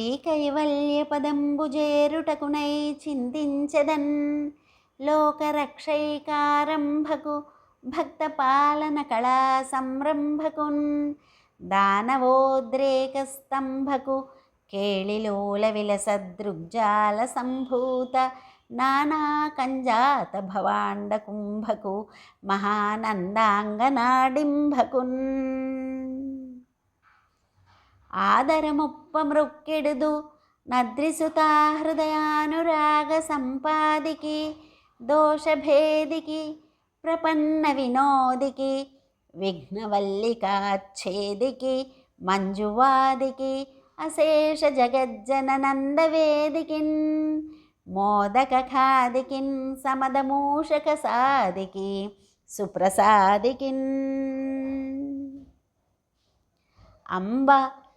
శ్రీకైవల్య పదంబు చేరుటకునై చింతించదన్ లోకరక్షైకారంభకు భక్త పాలన కళా సంరంభకున్ దానవోద్రేక స్తంభకు కేళిలోల విలసదృగ్జాల సంభూత నానా కంజాత భవాండ కుంభకు మహానందాంగనాడింభకున్ ఆదరముప్ప మృక్కెడుదు నద్రిసుతా హృదయానురాగ సంపాదికి దోషభేదికి ప్రపన్న వినోదికి విఘ్నవల్లికాచ్ఛేదికి మంజువాదికి అశేష జగజ్జననందవేదికిన్ మోదక ఖాదికిన్ సమదమూషక సాదికి సుప్రసాదికిన్. అంబ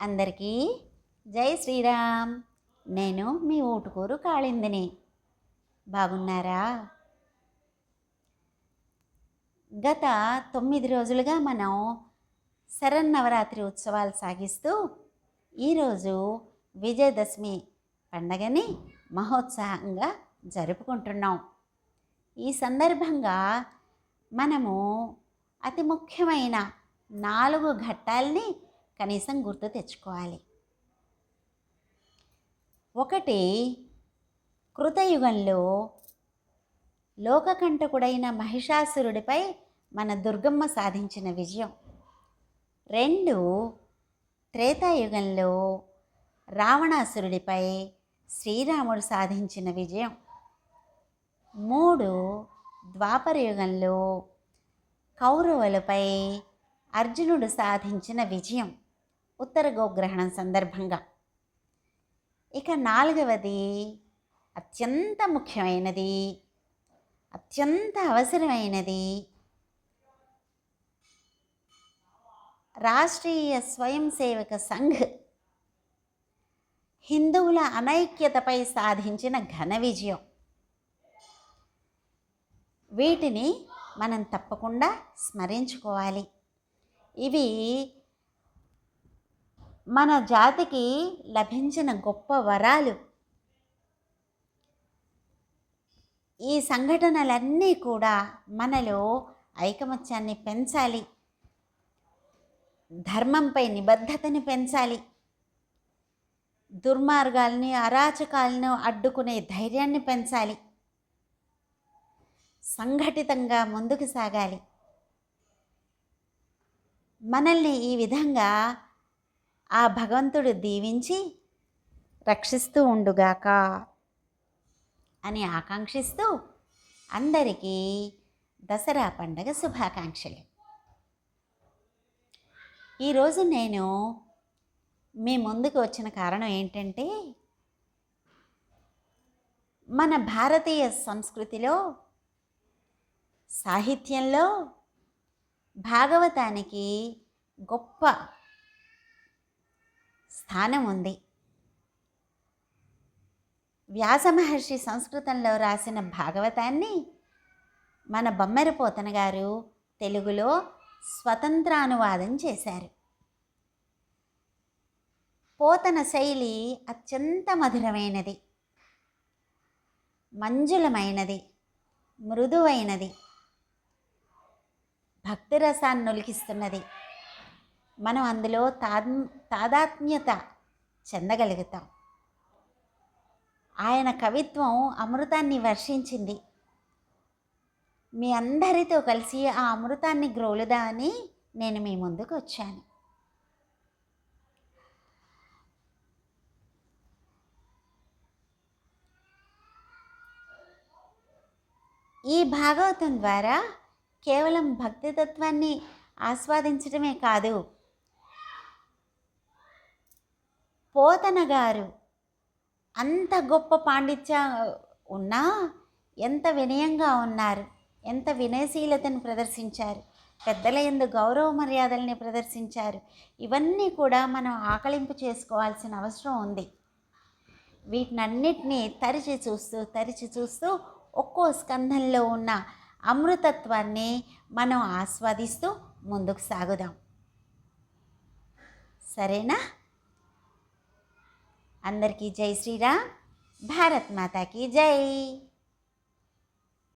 అందరికీ జై శ్రీరామ్. నేను మీ ఊటుకూరు కాళిందిని. బాగున్నారా? గత తొమ్మిది రోజులుగా మనం శరన్నవరాత్రి ఉత్సవాలు సాగిస్తూ ఈరోజు విజయదశమి పండగని మహోత్సాహంగా జరుపుకుంటున్నాం. ఈ సందర్భంగా మనము అతి ముఖ్యమైన నాలుగు ఘట్టాల్ని కనీసం గుర్తు తెచ్చుకోవాలి. ఒకటి కృతయుగంలో లోకకంటకుడైన మహిషాసురుడిపై మన దుర్గమ్మ సాధించిన విజయం. రెండు త్రేతాయుగంలో రావణాసురుడిపై శ్రీరాముడు సాధించిన విజయం. మూడు ద్వాపరయుగంలో కౌరవులపై అర్జునుడు సాధించిన విజయం. ఉత్తర గోగ్రహణం సందర్భంగా. ఇక నాలుగవది అత్యంత ముఖ్యమైనది అత్యంత అవసరమైనది రాష్ట్రీయ స్వయం సేవక సంఘ్. హిందువుల అనైక్యతపై సాధించిన ఘన విజయం. వీటిని మనం తప్పకుండా స్మరించుకోవాలి. ఇవి మన జాతికి లభించిన గొప్ప వరాలు. ఈ సంఘటనలన్నీ కూడా మనలో ఐకమత్యాన్ని పెంచాలి. ధర్మంపై నిబద్ధతని పెంచాలి. దుర్మార్గాల్ని అరాచకాలను అడ్డుకునే ధైర్యాన్ని పెంచాలి. సంఘటితంగా ముందుకు సాగాలి. మనల్ని ఈ విధంగా ఆ భగవంతుడు దీవించి రక్షిస్తూ ఉండుగాక అని ఆకాంక్షిస్తూ అందరికీ దసరా పండగ శుభాకాంక్షలు. ఈరోజు నేను మీ ముందుకు వచ్చిన కారణం ఏంటంటే మన భారతీయ సంస్కృతిలో సాహిత్యంలో భాగవతానికి గొప్ప స్థానం ఉంది. వ్యాస మహర్షి సంస్కృతంలో రాసిన భాగవతాన్ని మన బొమ్మెరపోతన గారు తెలుగులో స్వతంత్రానువాదం చేశారు. పోతన శైలి అత్యంత మధురమైనది. మంజులమైనది. మృదువైనది. భక్తిరసాన్ని నొలికిస్తున్నది. మనం అందులో తాద్ తాదాత్మ్యత చెందగలుగుతాం. ఆయన కవిత్వం అమృతాన్ని వర్షించింది. మీ అందరితో కలిసి ఆ అమృతాన్ని గ్రోలుదామని నేను మీ ముందుకు వచ్చాను. ఈ భాగవతం ద్వారా కేవలం భక్తితత్వాన్ని ఆస్వాదించడమే కాదు పోతన గారు అంత గొప్ప పాండిత్య ఉన్నా ఎంత వినయంగా ఉన్నారు. ఎంత వినయశీలతను ప్రదర్శించారు. పెద్దల ఎందు గౌరవ మర్యాదల్ని ప్రదర్శించారు. ఇవన్నీ కూడా మనం ఆకలింపు చేసుకోవాల్సిన అవసరం ఉంది. వీటినన్నిటినీ తరిచి చూస్తూ తరిచి చూస్తూ ఒక్కో స్కంధంలో ఉన్న అమృతత్వాన్ని మనం ఆస్వాదిస్తూ ముందుకు సాగుదాం. సరేనా? అందరికీ జై శ్రీరామ్ భారత్ మాతాకి జై